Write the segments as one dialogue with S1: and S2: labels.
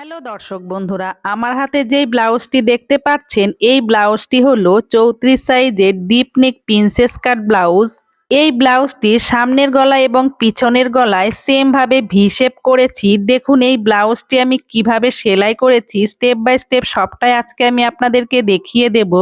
S1: Hello দর্শক বন্ধুরা, আমার হাতে যেই ব্লাউজটি দেখতে পাচ্ছেন, এই ব্লাউজটি হলো চৌত্রিশ সাইজের deep neck princess cut blouse. এই ব্লাউজটি সামনের গলা এবং পিছনের গলায় সেমভাবে ভি শেপ করেছি। দেখুন, এই ব্লাউজটি আমি কীভাবে সেলাই করেছি স্টেপ বাই স্টেপ সবটাই আজকে আমি আপনাদেরকে দেখিয়ে দেব।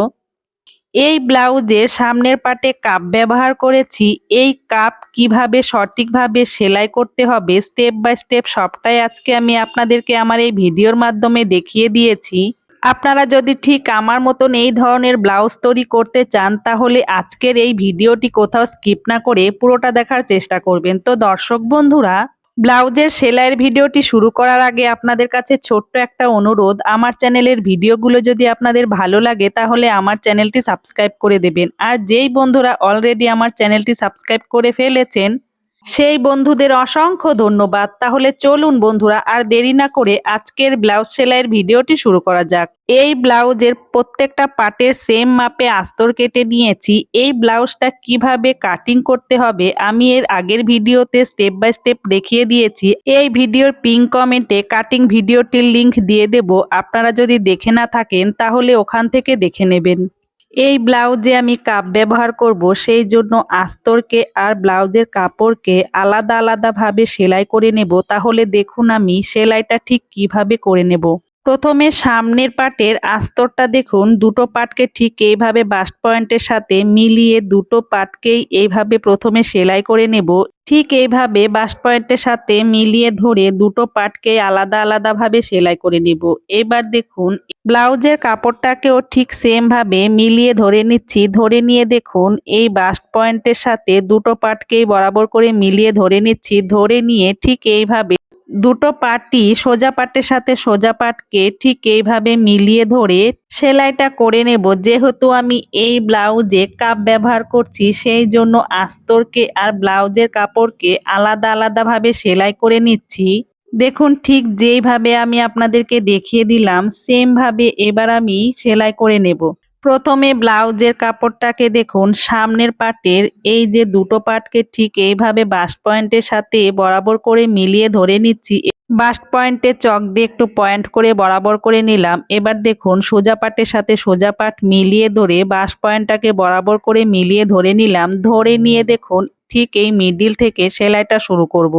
S1: এই ব্লাউজের সামনের পাটে কাপ ব্যবহার করেছি। এই কাপ কীভাবে সঠিকভাবে সেলাই করতে হবে স্টেপ বাই স্টেপ সবটাই আজকে আমি আপনাদেরকে আমার এই ভিডিওর মাধ্যমে দেখিয়ে দিয়েছি। আপনারা যদি ঠিক আমার মতন এই ধরনের ব্লাউজ তৈরি করতে চান, তাহলে আজকের এই ভিডিওটি কোথাও স্কিপ না করে পুরোটা দেখার চেষ্টা করবেন। তো দর্শক বন্ধুরা ব্লাউজের সেলাইয়ের ভিডিওটি শুরু করার আগে আপনাদের কাছে ছোট্ট একটা অনুরোধ। আমার চ্যানেলের ভিডিওগুলো যদি আপনাদের ভালো লাগে, তাহলে আমার চ্যানেলটি সাবস্ক্রাইব করে দেবেন। আর যেই বন্ধুরা অলরেডি আমার চ্যানেলটি সাবস্ক্রাইব করে ফেলেছেন সেই বন্ধুদের অসংখ্য ধন্যবাদ। তাহলে চলুন বন্ধুরা, আর দেরি না করে আজকের ব্লাউজ সেলাইয়ের ভিডিওটি শুরু করা যাক। এই ব্লাউজের প্রত্যেকটা পাটের সেম মাপে আস্তর কেটে নিয়েছি। এই ব্লাউজটা কীভাবে কাটিং করতে হবে আমি এর আগের ভিডিওতে স্টেপ বাই স্টেপ দেখিয়ে দিয়েছি। এই ভিডিওর পিন কমেন্টে কাটিং ভিডিওটির লিংক দিয়ে দেব। আপনারা যদি দেখে না থাকেন, তাহলে ওখান থেকে দেখে নেবেন। এই ব্লাউজে আমি কাপ ব্যবহার করব, সেই জন্য আস্তরকে আর ব্লাউজের কাপড়কে আলাদা আলাদাভাবে সেলাই করে নেব। তাহলে দেখুন আমি সেলাইটা ঠিক কীভাবে করে নেব। প্রথমে সামনের পাটের আস্তরটা দেখুন, দুটো পাটকে ঠিক এইভাবে বাস্ট পয়েন্টের সাথে মিলিয়ে দুটো পাটকেই এইভাবে প্রথমে সেলাই করে নেব। ঠিক এইভাবে বাস্ট পয়েন্টের সাথে মিলিয়ে ধরে দুটো পাটকে আলাদা আলাদাভাবে সেলাই করে নেব। এবার দেখুন, ব্লাউজের কাপড়টাকেও ঠিক সেম ভাবে মিলিয়ে ধরে নিচ্ছি। ধরে নিয়ে দেখুন, এই বাস্ট পয়েন্টের সাথে দুটো পাটকেই বরাবর করে মিলিয়ে ধরে নিচ্ছি। ধরে নিয়ে ঠিক এইভাবে দুটো পাটই সোজা পাটের সাথে সোজা পাটকে ঠিক এইভাবে মিলিয়ে ধরে সেলাইটা করে নেব। যেহেতু আমি এই ব্লাউজে কাপ ব্যবহার করছি, সেই জন্য আস্তরকে আর ব্লাউজের কাপড়কে আলাদা আলাদাভাবে সেলাই করে নিচ্ছি। দেখুন, ঠিক যেইভাবে আমি আপনাদেরকে দেখিয়ে দিলাম, সেমভাবে এবার আমি সেলাই করে নেব। প্রথমে ব্লাউজের কাপড়টাকে দেখুন, সামনের পাটের, এই যে দুটো পাটকে ঠিক এইভাবে বাস্ট পয়েন্টের সাথে বরাবর করে মিলিয়ে ধরে নিচ্ছি। বাস্ট পয়েন্টে চক দিয়ে একটু পয়েন্ট করে বরাবর করে নিলাম। এবার দেখুন, সোজা পাটের সাথে সোজা পাট মিলিয়ে ধরে বাস পয়েন্টটাকে বরাবর করে মিলিয়ে ধরে নিলাম। ধরে নিয়ে দেখুন, ঠিক এই মিডিল থেকে সেলাইটা শুরু করব।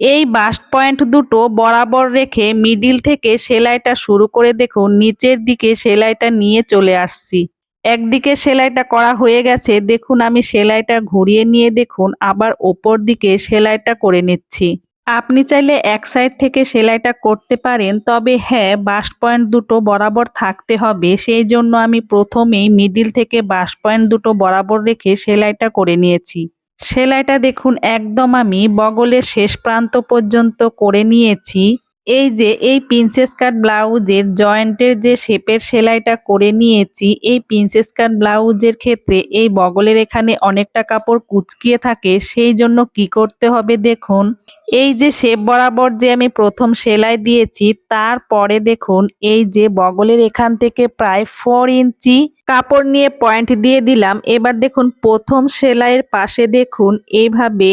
S1: এই বাস্ট পয়েন্ট দুটো বরাবর রেখে মিডিল থেকে সেলাইটা শুরু করে দেখুন নিচের দিকে সেলাইটা নিয়ে চলে আসছি। একদিকে সেলাইটা করা হয়ে গেছে, দেখুন আমি সেলাইটা ঘুরিয়ে নিয়ে দেখুন, আবার ওপর দিকে সেলাইটা করে নিচ্ছি। আপনি চাইলে এক সাইড থেকে সেলাইটা করতে পারেন, তবে হ্যাঁ বাস্ট পয়েন্ট দুটো বরাবর থাকতে হবে, সেই জন্য আমি প্রথমেই মিডিল থেকে বাস্ট পয়েন্ট দুটো বরাবর রেখে সেলাইটা করে নিয়েছি। সেলাইটা দেখুন, একদম আমি বগলের শেষ প্রান্ত পর্যন্ত করে নিয়েছি। এই যে, এই প্রিন্সেস কাট ব্লাউজের জয়েন্টের যে শেপের সেলাইটা করে নিয়েছি, এই প্রিন্সেস কাট ব্লাউজের ক্ষেত্রে এই বগলের এখানে অনেকটা কাপড় কুচকিয়ে থাকে, সেই জন্য কি করতে হবে দেখুন। এই যে শেপ বরাবর যে আমি প্রথম সেলাই দিয়েছি তারপরে দেখুন, এই যে বগলের এখান থেকে প্রায় ফোর ইঞ্চি কাপড় নিয়ে পয়েন্ট দিয়ে দিলাম। এবার দেখুন, প্রথম সেলাইয়ের পাশে দেখুন, এইভাবে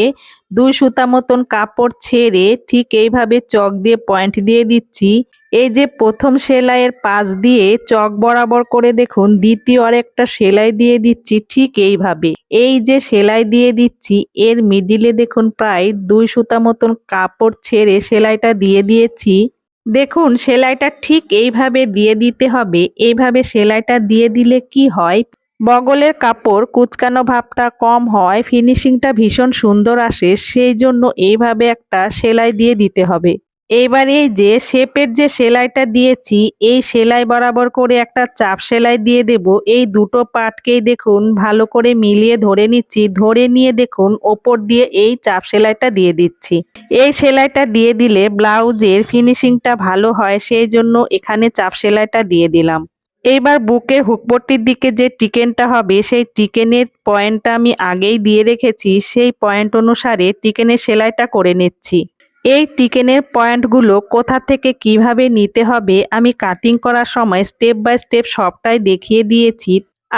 S1: দুই সুতা মতন কাপড় ছেড়ে ঠিক এইভাবে চক দিয়ে পয়েন্ট দিয়ে দিচ্ছি। এই যে প্রথম সেলাইয়ের পাশ দিয়ে চক বরাবর করে দেখুন, দ্বিতীয় আর একটা সেলাই দিয়ে দিচ্ছি ঠিক এইভাবে। এই যে সেলাই দিয়ে দিচ্ছি, এর মিডিলে দেখুন প্রায় দুই সুতা মতন কাপড় ছেড়ে সেলাইটা দিয়ে দিয়েছি। দেখুন, সেলাইটা ঠিক এইভাবে দিয়ে দিতে হবে। এইভাবে সেলাইটা দিয়ে দিলে কি হয়? বগলের কাপড় কুচকানো ভাবটা কম হয়, ফিনিশিংটা ভীষণ সুন্দর আসে, সেই জন্য এইভাবে একটা সেলাই দিয়ে দিতে হবে। এইবার এই যে শেপের যে সেলাইটা দিয়েছি, এই সেলাই বরাবর করে একটা চাপ সেলাই দিয়ে দেব। এই দুটো পাটকেই দেখুন ভালো করে মিলিয়ে ধরে নিচ্ছি। ধরে নিয়ে দেখুন ওপর দিয়ে এই চাপ সেলাইটা দিয়ে দিচ্ছি। এই সেলাইটা দিয়ে দিলে ব্লাউজের ফিনিশিংটা ভালো হয়, সেই জন্য এখানে চাপ সেলাইটা দিয়ে দিলাম। এইবার বুকের হুকপট্টির দিকে যে টিকেনটা হবে, সেই টিকেনের পয়েন্টটা আমি আগেই দিয়ে রেখেছি। সেই পয়েন্ট অনুসারে টিকেনের সেলাইটা করে নিচ্ছি। এই টিকেনের পয়েন্টগুলো কোথা থেকে কীভাবে নিতে হবে, আমি কাটিং করার সময় স্টেপ বাই স্টেপ সবটাই দেখিয়ে দিয়েছি।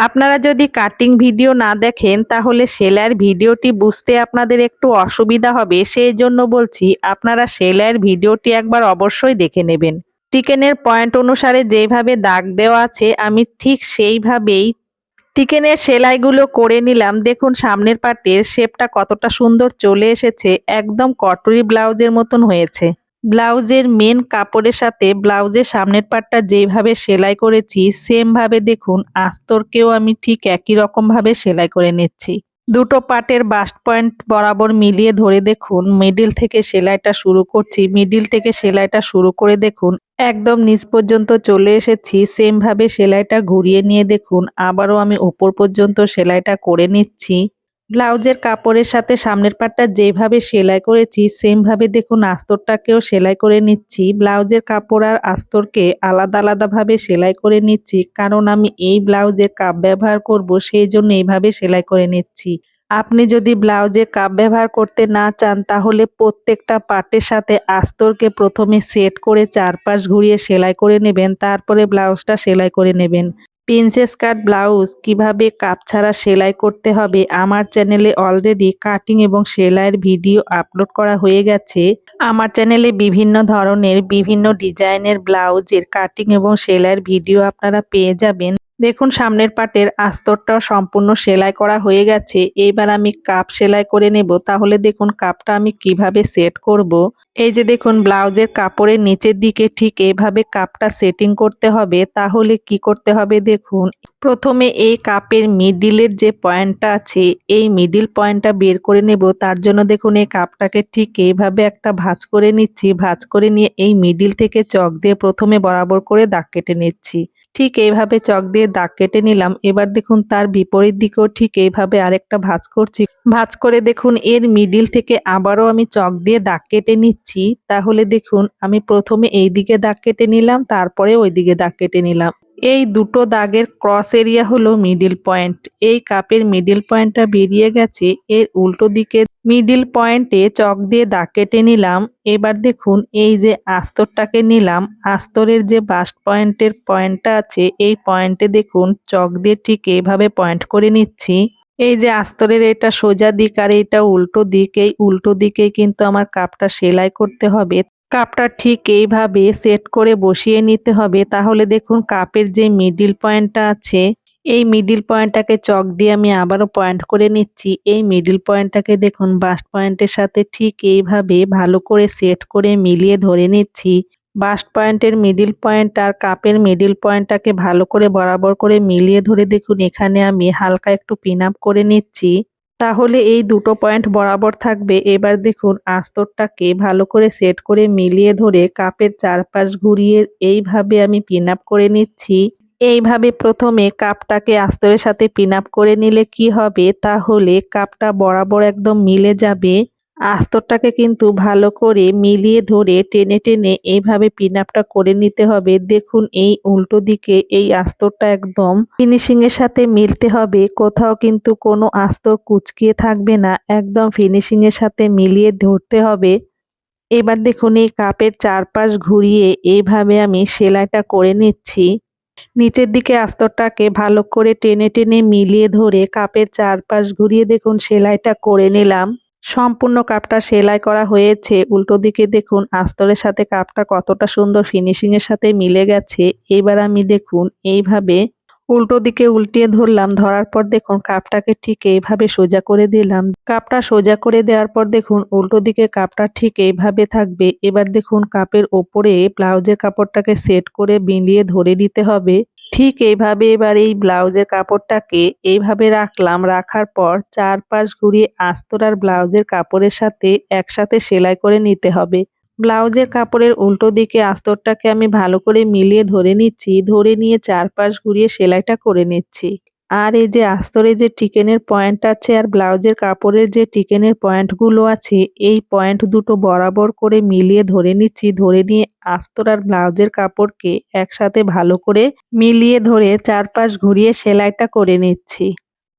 S1: আপনারা যদি কাটিং ভিডিও না দেখেন, তাহলে সেলাইয়ের ভিডিওটি বুঝতে আপনাদের একটু অসুবিধা হবে। সেই জন্য বলছি, আপনারা সেলাইয়ের ভিডিওটি একবার অবশ্যই দেখে নেবেন। চিকেনের পয়েন্ট অনুসারে যেভাবে দাগ দেওয়া আছে, আমি ঠিক সেইভাবেই চিকেনের সেলাইগুলো করে নিলাম। দেখুন, সামনের পাটের শেপটা কতটা সুন্দর চলে এসেছে। একদম কটরি ব্লাউজের মতন হয়েছে। ব্লাউজের মেন কাপড়ের সাথে ব্লাউজের সামনের পাটটা যেভাবে সেলাই করেছি সেমভাবে দেখুন, আস্তরকেও আমি ঠিক একই রকমভাবে সেলাই করে নিচ্ছি। দুটো পাটের বাস্ট পয়েন্ট বরাবর মিলিয়ে ধরে দেখুন। মিডিল থেকে সেলাইটা শুরু করছি। মিডিল থেকে সেলাইটা শুরু করে দেখুন। একদম নিচ পর্যন্ত চলে এসেছি। সেমভাবে সেলাইটা ঘুরিয়ে নিয়ে দেখুন। আবারও আমি ওপর পর্যন্ত সেলাইটা করে নিচ্ছি। ব্লাউজের কাপড়ের সাথে সামনের পাটটা যেভাবে সেলাই করেছি সেম ভাবে দেখুন আস্তরটাকেও সেলাই করে নিচ্ছি। ব্লাউজের কাপড় আর আস্তরকে আলাদা আলাদা ভাবে সেলাই করে নিচ্ছি, কারণ আমি এই ব্লাউজের কাপ ব্যবহার করব, সেই জন্য এইভাবে সেলাই করে নিচ্ছি। আপনি যদি ব্লাউজে কাপ ব্যবহার করতে না চান, তাহলে প্রত্যেকটা পার্টের সাথে আস্তরকে প্রথমে সেট করে চারপাশ ঘুরিয়ে সেলাই করে নেবেন, তারপরে ব্লাউজটা সেলাই করে নেবেন। প্রিন্সেস কাট ব্লাউজ কীভাবে কাপ ছাড়া সেলাই করতে হবে? আমার চ্যানেলে অলরেডি কাটিং এবং সেলাইয়ের ভিডিও আপলোড করা হয়ে গেছে। আমার চ্যানেলে বিভিন্ন ধরনের, বিভিন্ন ডিজাইনের ব্লাউজের কাটিং এবং সেলাইয়ের ভিডিও আপনারা পেয়ে যাবেন। দেখুন, সামনের পাটের আস্তরটাও সম্পূর্ণ সেলাই করা হয়ে গেছে। এইবার আমি কাপ সেলাই করে নেব। তাহলে দেখুন, কাপটা আমি কীভাবে সেট করব। এই যে দেখুন, ব্লাউজের কাপড়ের নিচের দিকে ঠিক এইভাবে কাপটা সেটিং করতে হবে। তাহলে কি করতে হবে দেখুন, প্রথমে এই কাপের মিডিলের যে পয়েন্টটা আছে, এই মিডিল পয়েন্টটা বের করে নেব। তার জন্য দেখুন, এই কাপটাকে ঠিক এইভাবে একটা ভাঁজ করে নিচ্ছি। ভাঁজ করে নিয়ে এই মিডিল থেকে চক দিয়ে প্রথমে বরাবর করে দাগ কেটে নিচ্ছি। ঠিক এইভাবে চক দিয়ে দাগ কেটে নিলাম। এবার দেখুন তার বিপরীত দিকেও ঠিক এইভাবে আরেকটা ভাঁজ করছি। ভাঁজ করে দেখুন এর মিডিল থেকে আবারও আমি চক দিয়ে দাগ কেটে নিচ্ছি। তাহলে দেখুন আমি প্রথমে এই দিকে দাগ কেটে নিলাম, তারপরে ওই দিকে দাগ কেটে নিলাম। এই দুটো দাগের ক্রস এরিয়া হলো মিডিল পয়েন্ট এই কাপের মিডিল পয়েন্টটা বেরিয়ে গেছে, এর উল্টো দিকে মিডিল পয়েন্টে চক দিয়ে দাগ কেটে নিলাম। এবার দেখুন, এই যে আস্তরটাকে নিলাম, আস্তরের যে বাস্ট পয়েন্টের পয়েন্টটা আছে, এই পয়েন্টে দেখুন, চক দিয়ে ঠিক এইভাবে পয়েন্ট করে নিচ্ছি। এই যে আস্তরের এটা সোজা দিক আর এটা উল্টো দিক, এই উল্টো দিকে কিন্তু আমার কাপটা সেলাই করতে হবে। কাপটা ঠিক এইভাবে সেট করে বসিয়ে নিতে হবে। তাহলে দেখুন, কাপের যে মিডিল পয়েন্টটা আছে এই মিডিল পয়েন্টটাকে চক দিয়ে আমি আবারও পয়েন্ট করে নিচ্ছি। এই মিডিল পয়েন্টটাকে দেখুন বাস্ট পয়েন্টের সাথে ঠিক এইভাবে ভালো করে সেট করে মিলিয়ে ধরে নিচ্ছি। বাস্ট পয়েন্টের মিডিল পয়েন্ট আর কাপের মিডিল পয়েন্টটাকে ভালো করে বরাবর করে মিলিয়ে ধরে দেখুন, এখানে আমি হালকা একটু পিন আপ করে নিচ্ছি। তাহলে এই দুটো পয়েন্ট বরাবর থাকবে। এবার দেখুন, আস্তরটাকে ভালো করে সেট করে মিলিয়ে ধরে কাপের চারপাশ ঘুরিয়ে এইভাবে আমি পিন আপ করে নিচ্ছি। এইভাবে প্রথমে কাপটাকে আস্তরের সাথে পিন আপ করে নিলে কি হবে? তাহলে কাপটা বরাবর একদম মিলে যাবে। আস্তরটাকে কিন্তু ভালো করে মিলিয়ে ধরে টেনে টেনে এইভাবে পিন আপটা করে নিতে হবে। দেখুন, এই উল্টো দিকে এই আস্তরটা একদম ফিনিশিং এর সাথে মিলতে হবে। কোথাও কিন্তু কোনো আস্তর কুচকিয়ে থাকবে না। একদম ফিনিশিং এর সাথে মিলিয়ে ধরতে হবে। এবার দেখুন, এই কাপের চারপাশ ঘুরিয়ে এইভাবে আমি সেলাইটা করে নিচ্ছি। নিচের দিকে আস্তরটাকে ভালো করে টেনে টেনে মিলিয়ে ধরে কাপের চারপাশ ঘুরিয়ে দেখুন সেলাইটা করে নিলাম। সম্পূর্ণ কাপটা সেলাই করা হয়েছে। উল্টো দিকে দেখুন আস্তরের সাথে কাপটা কতটা সুন্দর ফিনিশিংয়ের সাথে মিলে গেছে। এবার আমি দেখুন এইভাবে উল্টো দিকে উল্টিয়ে ধরলাম, ধরার পর দেখুন কাপটাকে ঠিক এইভাবে সোজা করে দিলাম। কাপটা সোজা করে দেওয়ার পর দেখুন উল্টো দিকে কাপটা ঠিক এইভাবে থাকবে। এবার দেখুন কাপের ওপরে ব্লাউজের কাপড়টাকে সেট করে বিলিয়ে ধরে দিতে হবে। ঠিক এইভাবে এবার এই ব্লাউজের কাপড়টাকে এইভাবে রাখলাম, রাখার পর চারপাশ ঘুরিয়ে আস্তর আর ব্লাউজের কাপড়ের সাথে একসাথে সেলাই করে নিতে হবে। ব্লাউজের কাপড়ের উল্টো দিকে আস্তরটাকে আমি ভালো করে মিলিয়ে ধরে নিচ্ছি, ধরে নিয়ে চারপাশ ঘুরিয়ে সেলাইটা করে নিচ্ছি। আর এই যে আস্তরে যে টিকেনের পয়েন্ট আছে আর ব্লাউজের কাপড়ের যে টিকেনের পয়েন্টগুলো আছে, এই পয়েন্ট দুটো বরাবর করে মিলিয়ে ধরে নিচ্ছি, ধরে নিয়ে আস্তর আর ব্লাউজের কাপড়কে একসাথে ভালো করে মিলিয়ে ধরে চারপাশ ঘুরিয়ে সেলাইটা করে নিচ্ছি।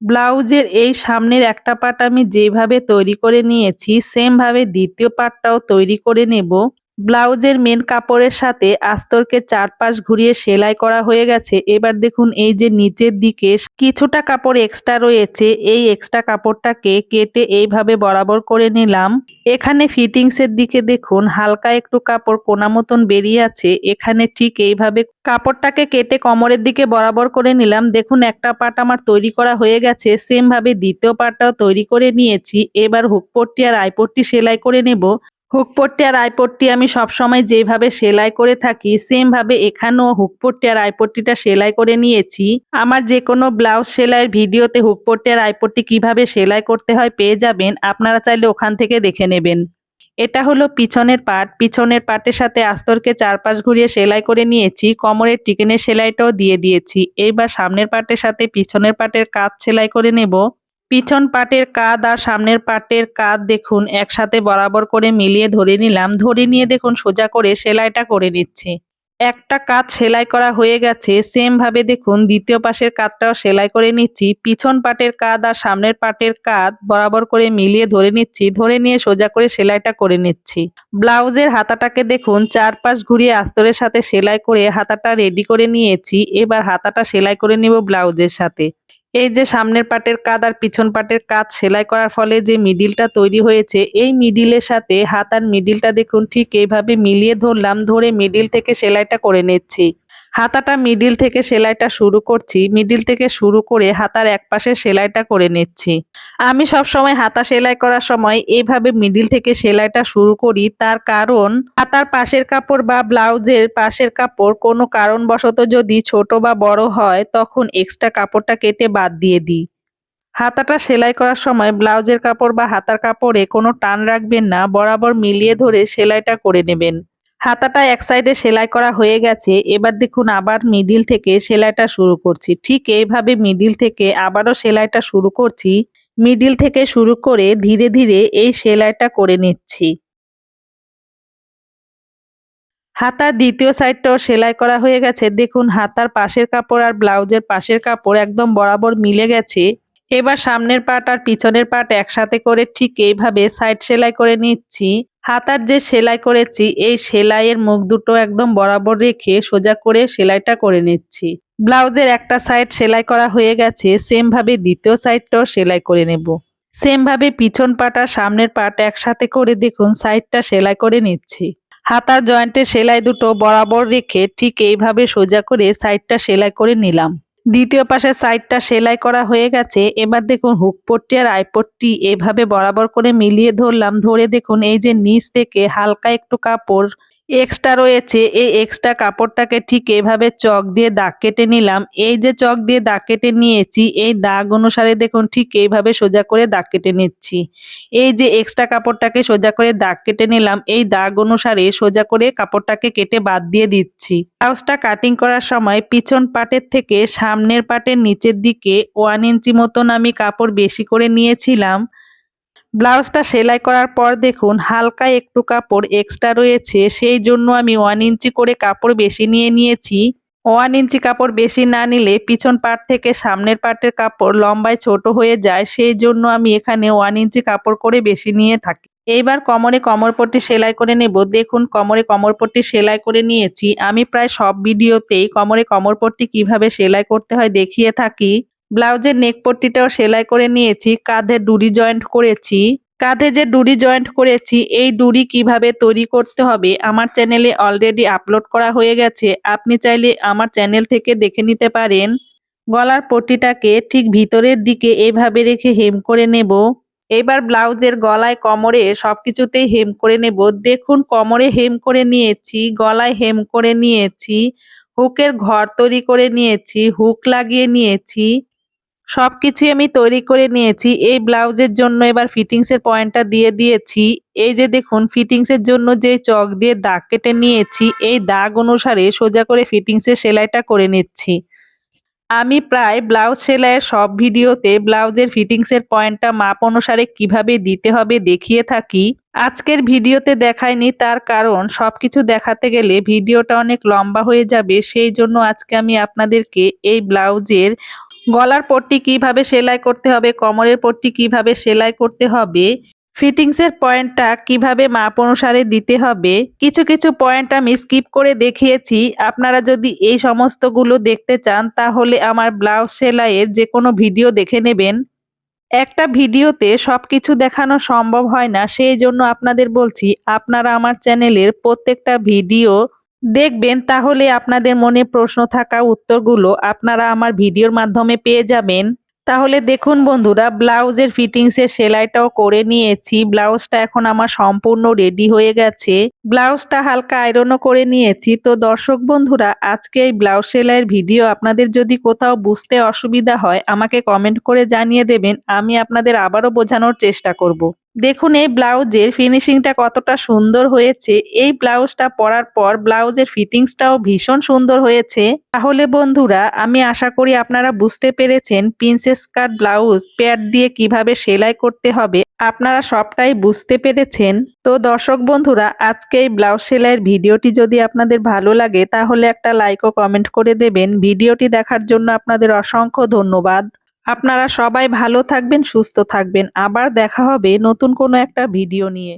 S1: ব্লাউজের এই সামনের একটা পার্ট আমি যেভাবে তৈরি করে নিয়েছি সেমভাবে দ্বিতীয় পার্টটাও তৈরি করে নেব। ব্লাউজের মেন কাপড়ের সাথে আস্তরকে চারপাশ ঘুরিয়ে সেলাই করা হয়ে গেছে। এবার দেখুন এই যে নিচের দিকে কিছুটা কাপড় এক্সট্রা রয়েছে। এই এক্সট্রা কাপড়টাকে কেটে এইভাবে বরাবর করে নিলাম। এখানে ফিটিংসের দিকে দেখুন হালকা একটু কাপড় কোনা মতন বেরিয়ে আছে। এখানে ঠিক এইভাবে কাপড়টাকে কেটে কোমরের দিকে বরাবর করে নিলাম। দেখুন একটা পাট আমার তৈরি করা হয়ে গেছে। সেম ভাবে দ্বিতীয় পাটটাও তৈরি করে নিয়েছি। এবার হুকপট্টি আর আইপট্টি সেলাই করে নেব। হুকপট্টি আর আইপট্টি আমি সবসময় যেভাবে সেলাই করে থাকি সেম ভাবে এখানেও হুকপট্টি আর আইপট্টিটা সেলাই করে নিয়েছি। আমার যে কোনো ব্লাউজ সেলাইয়ের ভিডিওতে হুকপট্টি আর আইপট্টি কীভাবে সেলাই করতে হয় পেয়ে যাবেন, আপনারা চাইলে ওখান থেকে দেখে নেবেন। এটা হলো পিছনের পাট। পিছনের পাটের সাথে আস্তরকে চারপাশ ঘুরিয়ে সেলাই করে নিয়েছি। কোমরের টিকেনের সেলাইটাও দিয়ে দিয়েছি। এইবার সামনের পাটের সাথে পিছনের পাটের কাজ সেলাই করে নেব। পিছন পাটের কাঁধ আর সামনের পাটের কাঁধ দেখুন একসাথে বরাবর করে মিলিয়ে ধরে নিলাম। ধরে নিয়ে দেখুন সোজা করে সেলাইটা করে নিচ্ছি। একটা কাজ সেলাই করা হয়ে গেছে। সেম ভাবে দেখুন দ্বিতীয় পাশের কাঁধটাও সেলাই করে নিচ্ছি। পিছন পাটের কাঁধ আর সামনের পাটের কাঁধ বরাবর করে মিলিয়ে ধরে নিচ্ছি। ধরে নিয়ে সোজা করে সেলাইটা করে নিচ্ছি। ব্লাউজের হাতাটাকে দেখুন চারপাশ ঘুরিয়ে আস্তরের সাথে সেলাই করে হাতাটা রেডি করে নিয়েছি। এবার হাতাটা সেলাই করে নিব ব্লাউজের সাথে। এই যে সামনের পাটের কাদ আর পিছন পাটের কাঁধ সেলাই করার ফলে যে মিডিলটা তৈরি হয়েছে, এই মিডিলের সাথে হাত আর মিডিলটা দেখুন ঠিক এইভাবে মিলিয়ে ধরলাম, ধরে মিডিল থেকে সেলাইটা করে নিচ্ছি। হাতাটা মিডিল থেকে সেলাইটা শুরু করছি। মিডিল থেকে শুরু করে হাতার এক পাশে সেলাইটা করে নিচ্ছি। আমি সব সময় হাতা সেলাই করার সময় এইভাবে মিডিল থেকে সেলাইটা শুরু করি। তার কারণ হাতার পাশের কাপড় বা ব্লাউজের পাশের কাপড় কোনো কারণবশত যদি ছোট বা বড় হয়, তখন এক্সট্রা কাপড়টা কেটে বাদ দিয়ে দিই। হাতাটা সেলাই করার সময় ব্লাউজের কাপড় বা হাতার কাপড়ে কোনো টান রাখবেন না। বরাবর মিলিয়ে ধরে সেলাইটা করে নেবেন। হাতাটা এক সাইডে সেলাই করা হয়ে গেছে, এবার দেখুন আবার মিডিল থেকে সেলাইটা শুরু করছি। ঠিক এইভাবে মিডিল থেকে আবারও সেলাইটা শুরু করছি। মিডিল থেকে শুরু করে ধীরে ধীরে এই সেলাইটা করে নিচ্ছি। হাতার দ্বিতীয় সাইডটাও সেলাই করা হয়ে গেছে। দেখুন হাতার পাশের কাপড় আর ব্লাউজের পাশের কাপড় একদম বরাবর মিলে গেছে। এবার সামনের পাট আর পিছনের পাট একসাথে করে ঠিক এইভাবে সাইড সেলাই করে নিচ্ছি। হাতার যে সেলাই করেছি, এই সেলাইয়ের মুখ দুটো একদম বরাবর রেখে সোজা করে সেলাইটা করে নিচ্ছি। ব্লাউজের একটা সাইড সেলাই করা হয়ে গেছে সেম ভাবে দ্বিতীয় সাইডটাও সেলাই করে নেব। সেম ভাবে পিছন পাটা, সামনের পাট একসাথে করে দেখুন সাইডটা সেলাই করে নিচ্ছি। হাতার জয়েন্টের সেলাই দুটো বরাবর রেখে ঠিক এইভাবে সোজা করে সাইডটা সেলাই করে নিলাম। দ্বিতীয় পাশের সাইডটা সেলাই করা হয়ে গেছে। এবার দেখুন, হুক হুকপট্টি আর আইপট্টি এভাবে বরাবর করে মিলিয়ে ধরলাম। ধরে দেখুন, এই যে নিচ থেকে হালকা একটু কাপড় এক্সট্রা রয়েছে, এই এক্সট্রা কাপড়টাকে ঠিক এভাবে চক দিয়ে দাগ কেটে নিলাম। এই যে চক দিয়ে দাগ কেটে নিয়েছি, এই দাগ অনুসারে দেখুন ঠিক এইভাবে সোজা করে দাগ কেটে নিচ্ছি। এই যে এক্সট্রা কাপড়টাকে সোজা করে দাগ কেটে নিলাম, এই দাগ অনুসারে সোজা করে কাপড়টাকে কেটে বাদ দিয়ে দিচ্ছি। ব্লাউজটা কাটিং করার সময় পিছন পাটের থেকে সামনের পাটের নিচের দিকে ওয়ান ইঞ্চি মতন আমি কাপড় বেশি করে নিয়েছিলাম। ব্লাউজটা সেলাই করার পর দেখুন হালকা একটু কাপড় এক্সট্রা রয়েছে, সেই জন্য আমি ওয়ান ইঞ্চি করে কাপড় বেশি নিয়ে নিয়েছি। ওয়ান ইঞ্চি কাপড় বেশি না নিলে পিছন পাট থেকে সামনের পাটের কাপড় লম্বায় ছোট হয়ে যায়, সেই জন্য আমি এখানে ওয়ান ইঞ্চি কাপড় করে বেশি নিয়ে থাকি। এইবার কোমরে কমরপট্টি সেলাই করে নেব। দেখুন কোমরে কমরপট্টি সেলাই করে নিয়েছি। আমি প্রায় সব ভিডিওতেই কোমরে কমরপট্টি কীভাবে সেলাই করতে হয় দেখিয়ে থাকি। ব্লাউজের নেক পট্টিটাও সেলাই করে নিয়েছি, কাঁধে ডুরি জয়েন্ট করেছি। কাঁধে যে ডুরি জয়েন্ট করেছি, এই ডুরি কীভাবে তৈরি করতে হবে, আমার চ্যানেলে অলরেডি আপলোড করা হয়ে গেছে। আপনি চাইলে আমার চ্যানেল থেকে দেখে নিতে পারেন। গলার পট্টিটাকে ঠিক ভিতরের দিকে এইভাবে রেখে হেম করে নেব। এবার ব্লাউজের গলায় কোমরে সবকিছুতেই হেম করে নেব। দেখুন, কোমরে হেম করে নিয়েছি, গলায় হেম করে নিয়েছি। হুকের ঘর তৈরি করে নিয়েছি, হুক লাগিয়ে নিয়েছি। সবকিছুই আমি তৈরি করে নিয়েছি। এই ব্লাউজের জন্য এবার ফিটিংসের পয়েন্টটা দিয়ে দিয়েছি। এই যে দেখুন, ফিটিংসের জন্য যে চক দিয়ে দাগ কেটে নিয়েছি, এই দাগ অনুসারে সোজা করে ফিটিংসের সেলাইটা করে নিচ্ছি। আমি প্রায় ব্লাউজ সেলাইয়ের সব ভিডিওতে ব্লাউজের ফিটিংসের পয়েন্টটা মাপ অনুসারে কীভাবে দিতে হবে দেখিয়ে থাকি। আজকের ভিডিওতে দেখায়নি তার কারণ, সবকিছু দেখাতে গেলে ভিডিওটা অনেক লম্বা হয়ে যাবে, সেই জন্য আজকে আমি আপনাদেরকে এই ব্লাউজের গলার পট্টি কীভাবে সেলাই করতে হবে, কোমরের পট্টি কীভাবে সেলাই করতে হবে, ফিটিংসের পয়েন্টটা কীভাবে মাপ অনুসারে দিতে হবে, কিছু কিছু পয়েন্ট আমি স্কিপ করে দেখিয়েছি। আপনারা যদি এই সমস্তগুলো দেখতে চান, তাহলে আমার ব্লাউজ সেলাইয়ের যে কোনো ভিডিও দেখে নেবেন। একটা ভিডিওতে সব কিছু দেখানো সম্ভব হয় না, সেই জন্য আপনাদের বলছি, আপনারা আমার চ্যানেলের প্রত্যেকটা ভিডিও দেখবেন, তাহলে আপনাদের মনে প্রশ্ন থাকা উত্তরগুলো আপনারা আমার ভিডিওর মাধ্যমে পেয়ে যাবেন। তাহলে দেখুন বন্ধুরা, ব্লাউজের ফিটিংসের সেলাইটাও করে নিয়েছি। ব্লাউজটা এখন আমার সম্পূর্ণ রেডি হয়ে গেছে। ব্লাউজটা হালকা আয়রনও করে নিয়েছি। তো দর্শক বন্ধুরা, আজকে এই ব্লাউজ সেলাইয়ের ভিডিও আপনাদের যদি কোথাও বুঝতে অসুবিধা হয়, আমাকে কমেন্ট করে জানিয়ে দেবেন। আমি আপনাদের আবারও বোঝানোর চেষ্টা করব। দেখুন এই ব্লাউজের ফিনিশিংটা কতটা সুন্দর হয়েছে। এই ব্লাউজটা পরার পর ব্লাউজের ফিটিংসটাও ভীষণ সুন্দর হয়েছে। তাহলে বন্ধুরা, আমি আশা করি আপনারা বুঝতে পেরেছেন প্রিন্সেস কাট ব্লাউজ প্যাড দিয়ে কীভাবে সেলাই করতে হবে। আপনারা সবটাই বুঝতে পেরেছেন। তো দর্শক বন্ধুরা, আজকে এই ব্লাউজ সেলাইয়ের ভিডিওটি যদি আপনাদের ভালো লাগে, তাহলে একটা লাইক ও কমেন্ট করে দেবেন। ভিডিওটি দেখার জন্য আপনাদের অসংখ্য ধন্যবাদ। আপনারা সবাই ভালো থাকবেন সুস্থ থাকবেন। আবার দেখা হবে নতুন কোনো একটা ভিডিও নিয়ে।